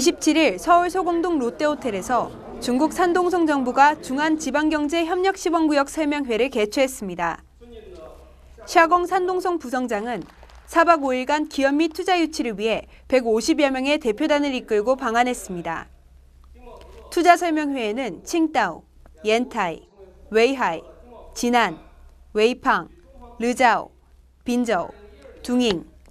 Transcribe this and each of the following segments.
17일 서울 소공동 롯데호텔에서 중국 산동성 정부가 중한지방경제협력시범구역 설명회를 개최했습니다. 샤공 산동성 부성장은 4박 5일간 기업 및 투자 유치를 위해 150여 명의 대표단을 이끌고 방한했습니다. 투자 설명회에는 칭따오, 옌타이, 웨이하이, 진안, 웨이팡, 르자오, 빈저우, 둥잉,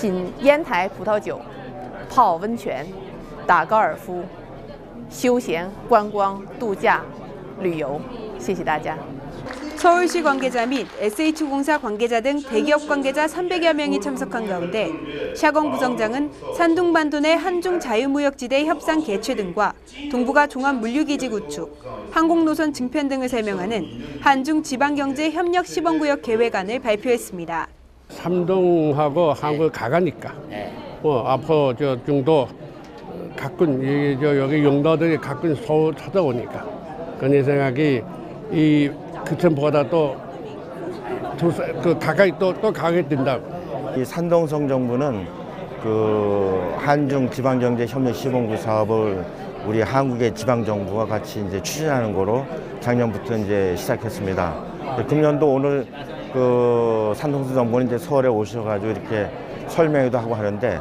品烟台葡萄酒、泡温泉、打高尔夫、休闲观光、度假、旅游。谢谢大家。 서울시 관계자 및 SH공사 관계자 등 대기업 관계자 300여 명이 참석한 가운데 샤공 부성장은 산둥반도 내 한중 자유무역지대 협상 개최 등과 동북아 종합물류기지 구축, 항공노선 증편 등을 설명하는 한중 지방경제협력 시범구역 계획안을 발표했습니다. 삼동하고 한국 가가니까 뭐 앞으로 저 중도 가끔 이, 저 여기 용도들이 가끔 서울 찾아오니까 그런 생각이 이 그전보다 또그 가까이 또, 또 가게 된다. 이 산동성 정부는 그 한중 지방경제 협력 시범구 사업을 우리 한국의 지방 정부와 같이 이제 추진하는 거로 작년부터 이제 시작했습니다. 금년도 오늘 그 산동성 정부는 이제 서울에 오셔가지고 이렇게 설명회도 하고 하는데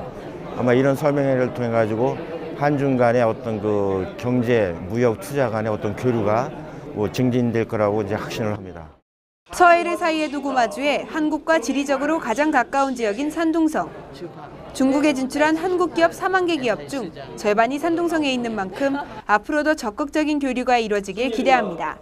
아마 이런 설명회를 통해 가지고 한중 간의 어떤 그 경제, 무역, 투자 간의 어떤 교류가 뭐 증진될 거라고 이제 확신을 합니다. 서해를 사이에 두고 마주해 한국과 지리적으로 가장 가까운 지역인 산둥성. 중국에 진출한 한국 기업 4만 개 기업 중 절반이 산둥성에 있는 만큼 앞으로도 적극적인 교류가 이뤄지길 기대합니다.